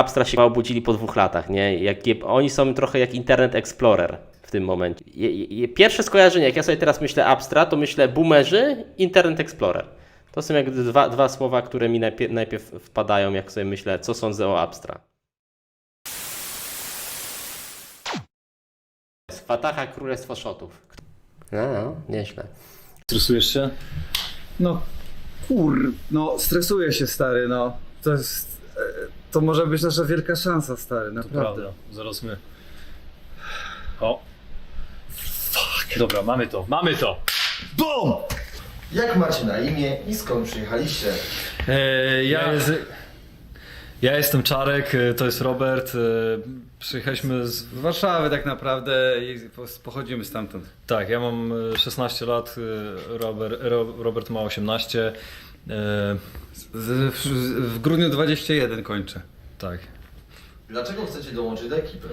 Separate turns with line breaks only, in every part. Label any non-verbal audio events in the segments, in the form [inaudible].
Abstra się obudzili po dwóch latach, nie? Jak, oni są trochę jak Internet Explorer w tym momencie. Je, je, pierwsze skojarzenie, jak ja sobie teraz myślę Abstra, to myślę boomerzy, Internet Explorer. To są jak dwa, dwa słowa, które mi najpierw, najpierw wpadają, jak sobie myślę, co sądzę o Abstra. Z Fataha Królestwo Szotów. No, no, nieźle.
Stresujesz się?
No kur... No stresuję się stary, no. To jest... To może być nasza wielka szansa, stary, naprawdę.
Prawda. Zaraz my. O. Fuck. Dobra, mamy to, mamy to. BOOM!
Jak macie na imię i skąd przyjechaliście?
E, ja, jest, ja jestem Czarek, e, to jest Robert. E, przyjechaliśmy z.
Warszawy tak naprawdę i po- pochodzimy stamtąd.
Tak, ja mam e, 16 lat, e, Robert, Ro, Robert ma 18. E,
Z, w, w grudniu 21 kończę.
tak.
Dlaczego chcecie dołączyć do ekipy?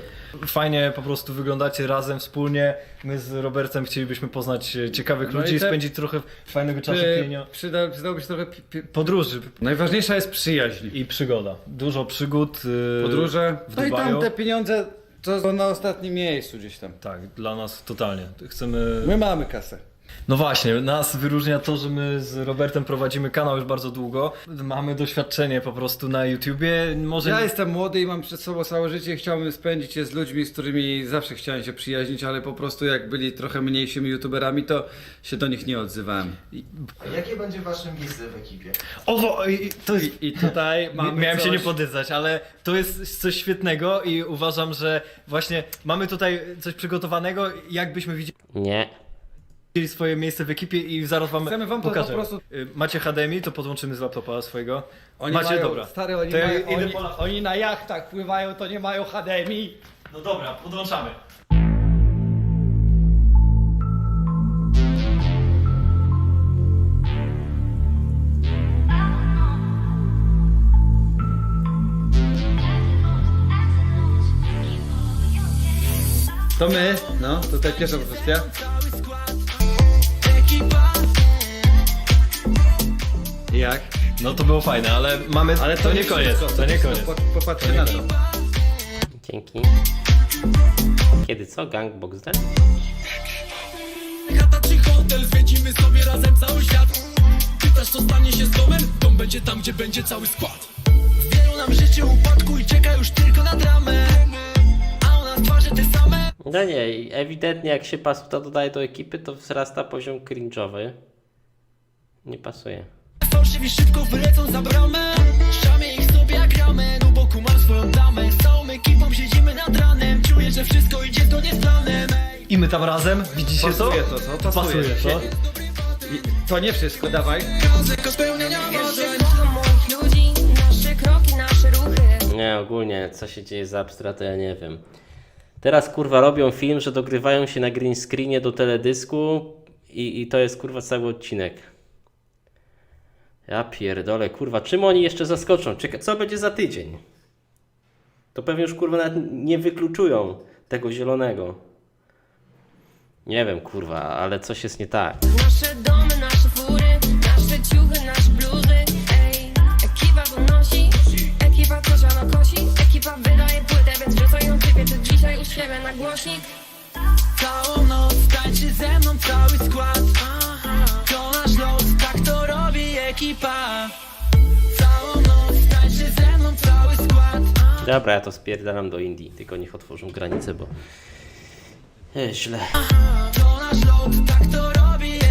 Fajnie po prostu wyglądacie razem wspólnie. My z Robertem chcielibyśmy poznać e, ciekawych
No i
ludzi,
te-
spędzić trochę fajnego czasu
Przy,
pienio-
przyda, przydałoby się trochę... Pi, pi,
podróży
najważniejsza jest przyjaźń.
i przygoda. Dużo przygód. e,
Podróże.
w
No i tam
Dubaju.
te pieniądze to są na ostatnim miejscu gdzieś tam.
Tak, dla nas totalnie. Chcemy.
My mamy kasę.
No właśnie, nas wyróżnia to, że my z Robertem prowadzimy kanał już bardzo długo. Mamy doświadczenie po prostu na YouTubie. Może.
Ja jestem młody i mam przed sobą całe życie i chciałbym spędzić je z ludźmi, z którymi zawsze chciałem się przyjaźnić, ale po prostu jak byli trochę mniejszymi youtuberami, to się do nich nie odzywałem.
A jakie będzie wasze miejsce w ekipie?
Owo, i- to jest.
I tutaj [laughs] mamy
Miałem się
coś-
nie podyzać, ale to jest coś świetnego i uważam, że właśnie mamy tutaj coś przygotowanego, jakbyśmy widzieli
Nie.
Swoje miejsce w ekipie i zaraz wam
Chcemy wam to po prostu-
Y, Macie HDMI, to podłączymy z laptopa swojego.
Oni
Macie,
mają,
dobra.
Stary, oni,
To ja
mają,
idę
oni,
po laptop.
oni na jachtach pływają, to nie mają HDMI.
No dobra, podłączamy.
To my, no, tutaj pierwsza kwestia. Jak?
No to było fajne, ale mamy.
Ale
to, nie koniec.
wszystko,
To nie
wszystko,
koniec.
po- Popatrzcie na to.
Dzięki. Kiedy co? Gangbox Den?
Chata czy hotel, zwiedzimy sobie razem cały świat Pytasz co stanie się z domem? Dom będzie tam, gdzie będzie cały skład W wielu nam życie upadku i czeka już tylko na dramę A u nas twarze te same
No nie, ewidentnie jak się pasuta dodaje do ekipy, to wzrasta poziom cringe'owy. Nie pasuje.
Fałszywi szybko wylecą za bramę Szamie ich sobie No boku mam swoją damę Z całą ekipą siedzimy nad ranem Czuję, że wszystko idzie zgodnie z planem Ej,
I my tam razem, widzicie
Pasuje
to?
to, co? Pasuje.
Pasuje, co?
I to nie wszystko, dawaj.
Ryzyko spełnienia marzeń
Dużo moich ludzi, nasze kroki, nasze ruchy.
Nie, ogólnie co się dzieje z Abstra, to ja nie wiem. Teraz kurwa robią film, że dogrywają się na green screenie do teledysku i, i to jest kurwa cały odcinek. Ja pierdolę, kurwa, czym oni jeszcze zaskoczą? Czeka, co będzie za tydzień? To pewnie już kurwa nawet nie wykluczują tego zielonego. Nie wiem, kurwa, ale coś jest nie tak. Dobra, ja to spierdalam do Indii, tylko niech otworzą granice, bo... E, źle.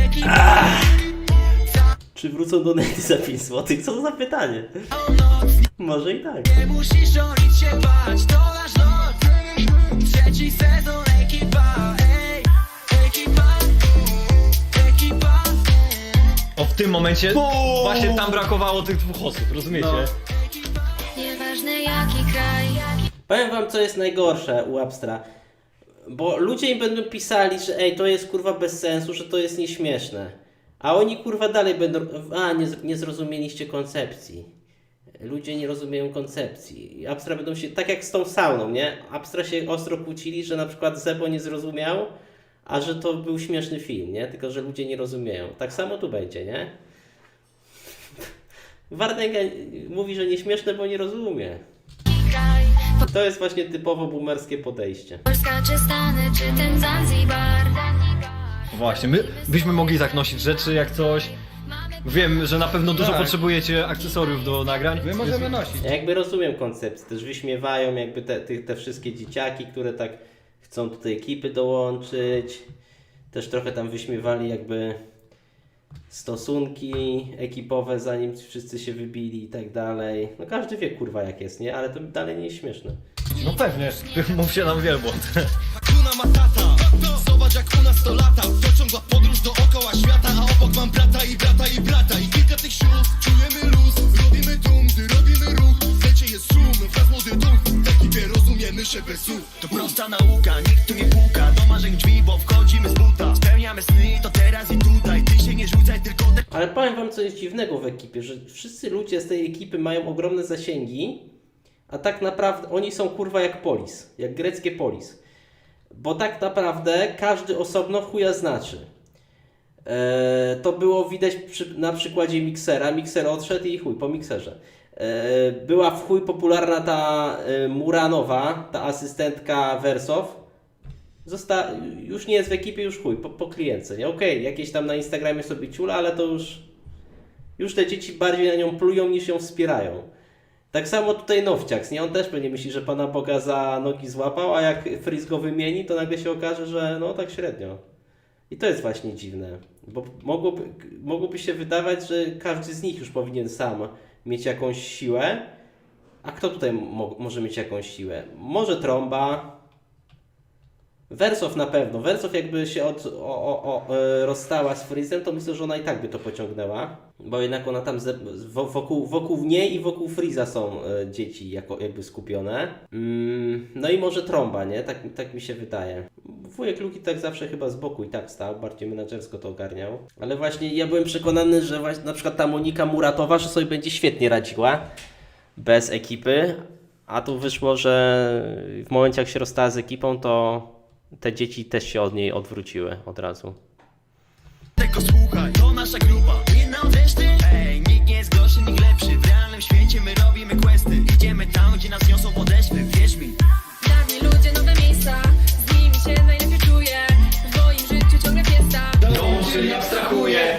Ekipa
Czy wrócą do nety za 5 zł? Co za pytanie? Może i tak.
nie musisz o nic się bać To nasz lot Trzeci sezon ekipa Ej, ekipa Ekipa
O, w tym momencie właśnie tam brakowało tych dwóch osób, rozumiecie?
No.
Jaki kraj,
Powiem wam, co jest najgorsze u Abstra. Bo ludzie im będą pisali, że ej, to jest kurwa bez sensu, że to jest nieśmieszne. A oni kurwa dalej będą. A, nie, nie zrozumieliście koncepcji. Ludzie nie rozumieją koncepcji. Abstra będą się. Tak jak z tą sauną, nie? Abstra się ostro kłócili, że na przykład Zebo nie zrozumiał, a że to był śmieszny film, nie? Tylko, że ludzie nie rozumieją. Tak samo tu będzie, nie? [laughs] Wardęga mówi, że nieśmieszne, bo nie rozumie.
Kraj.
To jest właśnie typowo boomerskie podejście.
Polska czy Stany, czy ten Zanzibar
Właśnie, my byśmy mogli tak nosić rzeczy jak coś. Wiem, że na pewno dużo
Tak.
potrzebujecie akcesoriów do nagrań.
My możemy nosić.
Ja jakby rozumiem koncepcję, też wyśmiewają jakby te, te, te wszystkie dzieciaki, które tak chcą do tej ekipy dołączyć. Też trochę tam wyśmiewali jakby stosunki ekipowe, zanim wszyscy się wybili i tak dalej. No każdy wie kurwa jak jest, nie? Ale to dalej nie jest śmieszne.
No pewnie, [laughs] mów się nam wielbłąd.
Hakuna Matata Zobacz jak u nas to lata To ciągła podróż dookoła świata A obok mam brata i brata i brata I kilka tych sióstr Czujemy luz, robimy dum, gdy robimy ruch lecie jest szum, wraz młody duch W ekipie rozumiemy się bez słów To prosta nauka, nikt tu nie puka
Ale powiem wam co jest dziwnego w ekipie, że wszyscy ludzie z tej ekipy mają ogromne zasięgi, a tak naprawdę oni są kurwa jak polis, jak greckie polis. Bo tak naprawdę każdy osobno chuja znaczy. Eee, to było widać przy, na przykładzie miksera. Mikser odszedł i chuj po mikserze. Eee, była w chuj popularna ta e, Muranowa, ta asystentka Wersow. Zosta już nie jest w ekipie, już chuj, po, po klientce? Okej, jakieś tam na Instagramie sobie ciula, ale to już już te dzieci bardziej na nią plują niż ją wspierają. Tak samo tutaj Nowciaks, nie? On też pewnie myśli, że Pana Boga za nogi złapał, a jak Frizz go wymieni, to nagle się okaże, że no tak średnio. I to jest właśnie dziwne, bo mogłoby, mogłoby się wydawać, że każdy z nich już powinien sam mieć jakąś siłę, a kto tutaj mo może mieć jakąś siłę? Może Trąba, Wersow na pewno. Wersow jakby się od, o, o, o, e, rozstała z Freezem, to myślę, że ona i tak by to pociągnęła. Bo jednak ona tam ze, wo- wokół, wokół niej i wokół Freeza są e, dzieci jako, jakby skupione. Mm, no i może trąba, nie? Tak, tak mi się wydaje. Wujek Luki tak zawsze chyba z boku i tak stał, bardziej menadżersko to ogarniał. Ale właśnie ja byłem przekonany, że właśnie na przykład ta Monika Muratowa, że sobie będzie świetnie radziła bez ekipy. A tu wyszło, że w momencie jak się rozstała z ekipą, to te dzieci też się od niej odwróciły od razu.
Tego słuchaj. To nasza grupa, inna od reszty Ej, nikt nie jest gorszy, nikt lepszy. W realnym świecie my robimy questy. Idziemy tam, gdzie nas niosą podeszwy Wierz mi.
Dawni ludzie, nowe miejsca. Z nimi się najlepiej czuję. W moim życiu ciągle fiesta.
Dołączy i abstrahuje.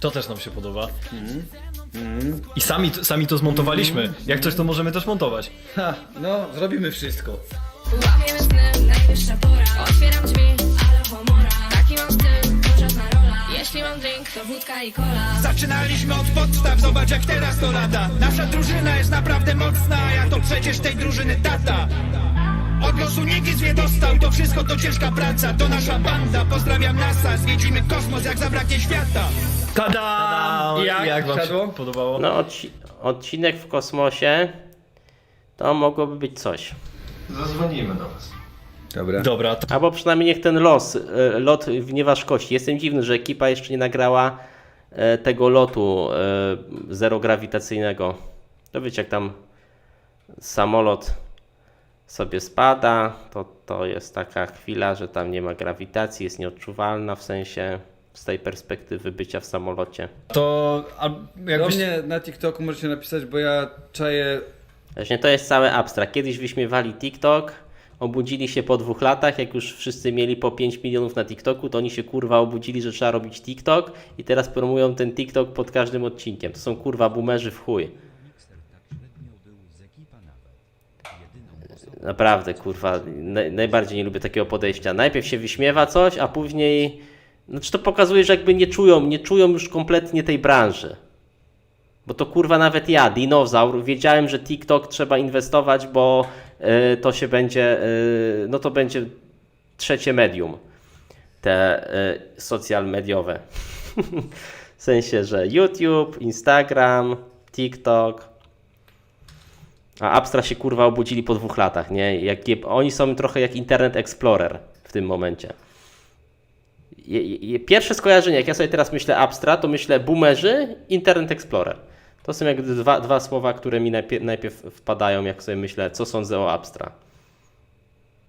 To też nam się podoba. I sami, sami to zmontowaliśmy. Jak coś, to możemy też montować.
Ha, no, zrobimy wszystko.
Łamiemy mam drink, to wódka i cola
Zaczynaliśmy od podstaw, zobacz jak teraz to lata Nasza drużyna jest naprawdę mocna, a ja to przecież tej drużyny tata Od losu nikt nie dostał, to wszystko to ciężka praca To nasza banda, pozdrawiam NASA, zwiedzimy kosmos jak zabraknie świata
Tada!
Jak?
jak wam
Siadło?
się podobało?
No, odci odcinek w kosmosie to mogłoby być coś.
Zadzwonimy do was.
Dobra.
Dobra, to
Albo przynajmniej niech ten los, e, lot w nieważkości. Jestem dziwny, że ekipa jeszcze nie nagrała e, tego lotu e, zerograwitacyjnego. To wiecie, jak tam samolot sobie spada, to, to jest taka chwila, że tam nie ma grawitacji, jest nieodczuwalna w sensie z tej perspektywy bycia w samolocie.
to a,
Do
jakbyś...
mnie na TikToku możecie napisać, bo ja czaję...
Właśnie to jest cały abstrakt. Kiedyś wyśmiewali TikTok, obudzili się po dwóch latach, jak już wszyscy mieli po 5 milionów na TikToku, to oni się kurwa obudzili, że trzeba robić TikTok i teraz promują ten TikTok pod każdym odcinkiem. To są kurwa boomerzy w chuj. Naprawdę, kurwa, naj, najbardziej nie lubię takiego podejścia. Najpierw się wyśmiewa coś, a później. Znaczy to pokazuje, że jakby nie czują, nie czują już kompletnie tej branży. Bo to kurwa nawet ja, dinozaur, wiedziałem, że TikTok trzeba inwestować, bo to się będzie, y, no to będzie trzecie medium, te y, social mediowe. [laughs] w sensie, że YouTube, Instagram, TikTok. A Abstra się kurwa obudzili po dwóch latach, nie? Jak, oni są trochę jak Internet Explorer w tym momencie. Je, je, pierwsze skojarzenie, jak ja sobie teraz myślę Abstra, to myślę boomerzy, Internet Explorer. To są jak dwa, dwa słowa, które mi najpierw, najpierw wpadają, jak sobie myślę, co sądzę o Abstra.